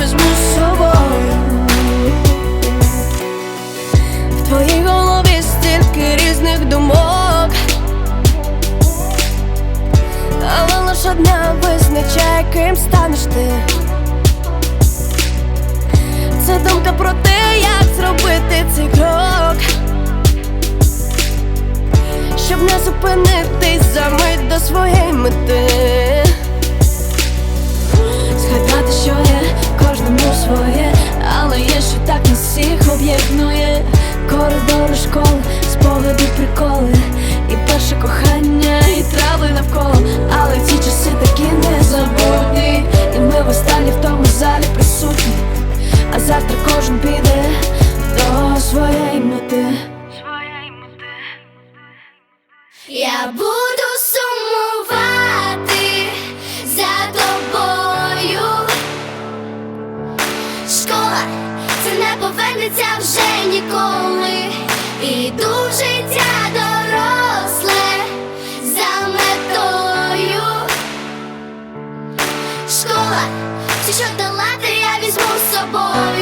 візьму з собою. В твоїй голові стільки різних думок, але лиш одна визначає, ким станеш ти. Це думка про те, як зробити цей крок, щоб не зупинитись Я буду сумувати за тобою. Школа це не повернеться вже ніколи. Іду в життя доросле за метою. Школа, все, що долати, я візьму з собою.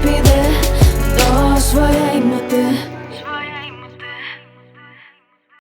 to be